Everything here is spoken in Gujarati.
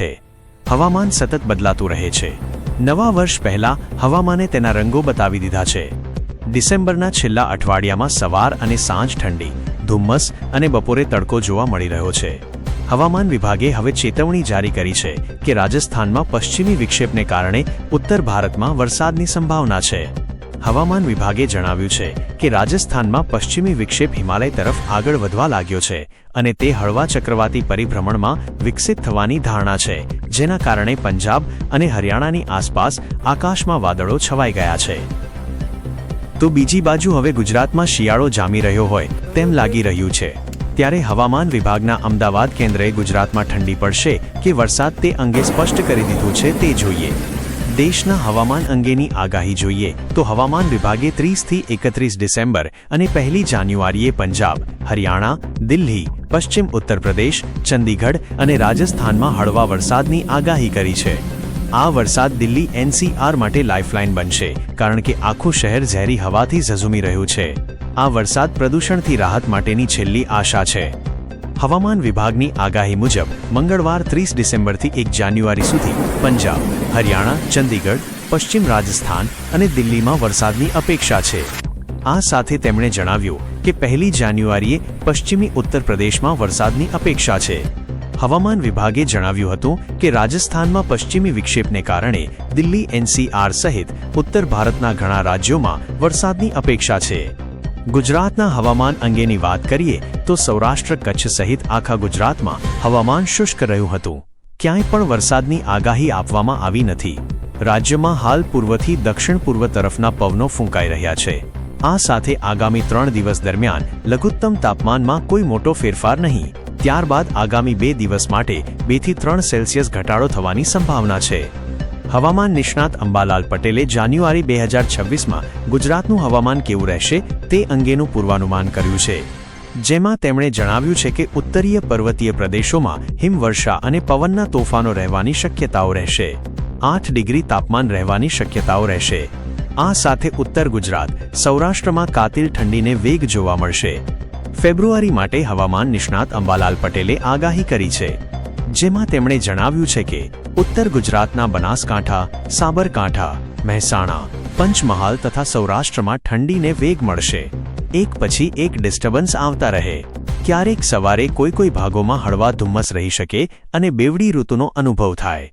છે. હવામાન સતત બદલાતું રહે છે. નવા વર્ષ પહેલા હવામાને તેના રંગો બતાવી દીધા છે. ડિસેમ્બરના છેલ્લા અઠવાડિયામાં સવાર અને સાંજ ઠંડી, ધુમ્મસ અને બપોરે તડકો જોવા મળી રહ્યો છે. હવામાન વિભાગે હવે ચેતવણી જારી કરી છે કે રાજસ્થાનમાં પશ્ચિમી વિક્ષેપને કારણે ઉત્તર ભારતમાં વરસાદની સંભાવના છે. હવામાન વિભાગે જણાવ્યું છે કે રાજસ્થાનમાં પશ્ચિમી વિક્ષેપ હિમાલય તરફ આગળ વધવા લાગ્યો છે અને તે હળવા ચક્રવાતી પરિભ્રમણમાં વિકસિત થવાની ધારણા છે, જેના કારણે પંજાબ અને હરિયાણાની આસપાસ આકાશમાં વાદળો છવાઈ ગયા છે. તો બીજી બાજુ હવે ગુજરાતમાં શિયાળો જામી રહ્યો હોય તેમ લાગી રહ્યું છે. ત્યારે હવામાન વિભાગના અમદાવાદ કેન્દ્રએ ગુજરાતમાં ઠંડી પડશે કે વરસાદ તે અંગે સ્પષ્ટ કરી દીધું છે તે જોઈએ. દેશના હવામાન અંગેની આગાહી જોઈએ તો હવામાન વિભાગે ત્રીસથી એકત્રીસ ડિસેમ્બર અને પહેલી જાન્યુઆરીએ પંજાબ, હરિયાણા, દિલ્હી, પશ્ચિમ ઉત્તર પ્રદેશ, ચંદીગઢ અને રાજસ્થાનમાં હળવા વરસાદની આગાહી કરી છે. આ વરસાદ દિલ્હી એનસીઆર માટે લાઇફલાઇન બનશે, કારણ કે આખું શહેર ઝેરી હવાથી ઝઝુમી રહ્યું છે. આ વરસાદ પ્રદૂષણથી રાહત માટેની છેલ્લી આશા છે. હવામાન વિભાગની આગાહી મુજબ મંગળવાર ત્રીસ ડિસેમ્બરથી એક જાન્યુઆરી સુધી પંજાબ, હરિયાણા, ચંદીગઢ, પશ્ચિમ રાજસ્થાન અને દિલ્હીમાં વરસાદની અપેક્ષા છે. આ સાથે તેમણે જણાવ્યું કે પહેલી જાન્યુઆરીએ પશ્ચિમી ઉત્તર પ્રદેશમાં વરસાદની અપેક્ષા છે. હવામાન વિભાગે જણાવ્યું હતું કે રાજસ્થાનમાં પશ્ચિમી વિક્ષેપને કારણે દિલ્હી, એનસીઆર સહિત ઉત્તર ભારતના ઘણા રાજ્યોમાં વરસાદની અપેક્ષા છે. ગુજરાતના હવામાન અંગેની વાત કરીએ તો સૌરાષ્ટ્ર કચ્છ સહિત આખા ગુજરાતમાં હવામાન શુષ્ક રહ્યું હતું. ક્યાંય પણ વરસાદની આગાહી આપવામાં આવી નથી. રાજ્યમાં હાલ પૂર્વથી દક્ષિણ પૂર્વ તરફના પવનો ફૂંકાઈ રહ્યા છે. આ સાથે આગામી ત્રણ દિવસ દરમિયાન લઘુત્તમ તાપમાનમાં કોઈ મોટો ફેરફાર નહીં. ત્યારબાદ આગામી બે દિવસ માટે બેથી ત્રણ સેલ્સિયસ ઘટાડો થવાની સંભાવના છે. હવામાન નિષ્ણાત અંબાલાલ પટેલે જાન્યુઆરી બે હજાર છવ્વીસમાં ગુજરાતનું હવામાન કેવું રહેશે તે અંગેનું પૂર્વાનુમાન કર્યું છે. જેમાં તેમણે જણાવ્યું છે કે ઉત્તરીય પર્વતીય પ્રદેશોમાં હિમવર્ષા અને પવનના તોફાનો રહેવાની શક્યતાઓ રહેશે. આઠ ડિગ્રી તાપમાન રહેવાની શક્યતાઓ રહેશે. આ સાથે ઉત્તર ગુજરાત, સૌરાષ્ટ્રમાં કાતિલ ઠંડીને વેગ જોવા મળશે. ફેબ્રુઆરી માટે હવામાન નિષ્ણાત અંબાલાલ પટેલે આગાહી કરી છે. જેમાં તેમણે જણાવ્યું છે કે ઉત્તર ગુજરાતના બનાસકાંઠા, સાબરકાંઠા, મહેસાણા, પંચમહાલ તથા સૌરાષ્ટ્રમાં ઠંડીને વેગ મળશે. એક પછી એક ડિસ્ટર્બન્સ આવતા રહે. ક્યારેક સવારે કોઈ કોઈ ભાગોમાં હળવા ધુમ્મસ રહી શકે અને બેવડી ઋતુનો અનુભવ થાય.